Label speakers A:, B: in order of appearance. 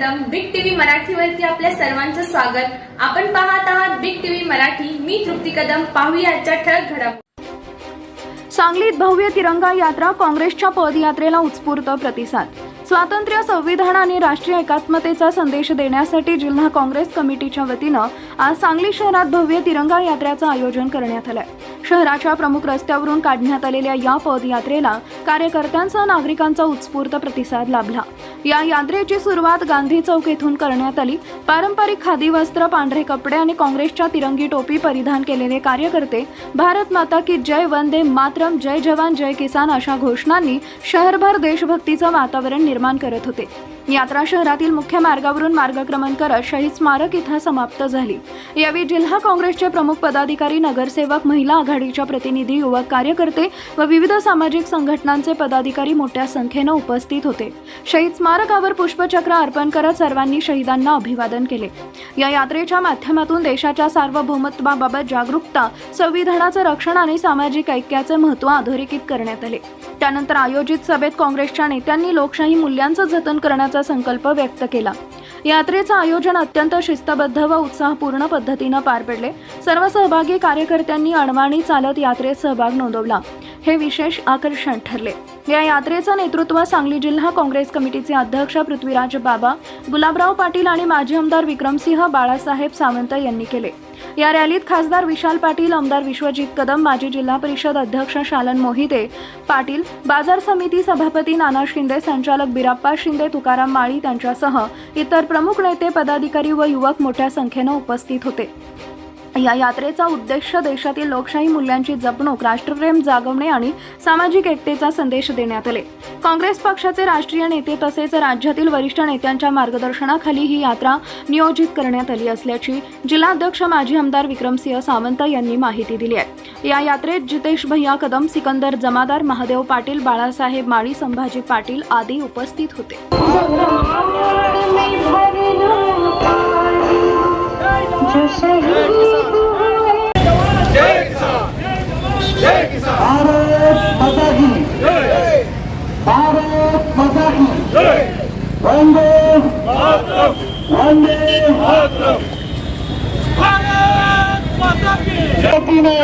A: मराठीवरती आपल्या सर्वांचं स्वागत. आपण पाहत आहात बिग टीव्ही मराठी. मी तृप्ती कदम. पाहूया आजच्या ठळक घडामोडी.
B: सांगलीत भव्य तिरंगा यात्रा काँग्रेसच्या पदयात्रेला उत्स्फूर्त प्रतिसाद. स्वातंत्र्य संविधान आणि राष्ट्रीय एकात्मतेचा संदेश देण्यासाठी जिल्हा काँग्रेस कमिटीच्या वतीनं आज सांगली शहरात भव्य तिरंगा यात्रेचं आयोजन करण्यात आलंय. शहराच्या प्रमुख रस्त्यावरून काढण्यात आलेल्या या पदयात्रेला कार्यकर्त्यांसह नागरिकांचा उत्स्फूर्त प्रतिसाद लाभला. या यात्रेची सुरुवात गांधी चौक येथून करण्यात आली. पारंपरिक खादी वस्त्र पांढरे कपडे आणि काँग्रेसच्या तिरंगी टोपी परिधान केलेले कार्यकर्ते भारत माता की जय वंदे मातरम जय जवान जय किसान अशा घोषणांनी शहरभर देशभक्तीचं वातावरण निर्माण करत होते. यात्रा शहरातील मुख्य मार्गावरून मार्गक्रमण करत शहीद स्मारक इथं समाप्त झाली. यावेळी जिल्हा काँग्रेसचे प्रमुख पदाधिकारी नगरसेवक महिला आघाडीच्या प्रतिनिधी युवक कार्यकर्ते व विविध सामाजिक संघटनांचे पदाधिकारी मोठ्या संख्येनं उपस्थित होते. शहीद स्मारकावर पुष्पचक्र अर्पण करत सर्वांनी शहीदांना अभिवादन केले. या यात्रेच्या माध्यमातून देशाच्या सार्वभौमत्वाबाबत जागरूकता संविधानाचं रक्षण आणि सामाजिक ऐक्याचे महत्त्व अधोरेखित करण्यात आले. त्यानंतर आयोजित सभेत काँग्रेसच्या नेत्यांनी लोकशाही मूल्यांचं जतन करण्याचा संकल्प व्यक्त केला. यात्रेचं आयोजन अत्यंत शिस्तबद्ध व उत्साहपूर्ण पद्धतीनं पार पडले. सर्व सहभागी कार्यकर्त्यांनी अणवाणी चालत यात्रेत सहभाग नोंदवला. हे विशेष आकर्षण ठरले. या यात्रेचं नेतृत्व सांगली जिल्हा काँग्रेस कमिटीचे अध्यक्ष पृथ्वीराज बाबा गुलाबराव पाटील आणि माजी आमदार विक्रमसिंह बाळासाहेब सावंत यांनी केले. या रॅलीत खासदार विशाल पाटील आमदार विश्वजित कदम माजी जिल्हा परिषद अध्यक्ष शालन मोहिते पाटील बाजार समिती सभापती नाना शिंदे संचालक बिराप्पा शिंदे तुकाराम माळी त्यांच्यासह इतर प्रमुख नेते पदाधिकारी व युवक मोठ्या संख्येनं उपस्थित होते. या यात्रेचा उद्देश देशातील लोकशाही मूल्यांची जपणूक राष्ट्रप्रेम जागवणे आणि सामाजिक एकतेचा संदेश देण्यात आले. काँग्रेस पक्षाचे राष्ट्रीय नेते तसेच राज्यातील वरिष्ठ नेत्यांच्या मार्गदर्शनाखाली ही यात्रा नियोजित करण्यात आली असल्याची जिल्हाध्यक्ष माजी आमदार विक्रमसिंह सावंत यांनी माहिती दिली आहे. या यात्रेत जितेश भैया कदम सिकंदर जमादार महादेव पाटील बाळासाहेब माळी संभाजी पाटील आदी उपस्थित होते.
C: भारत माता की वंदे वंदे वतीने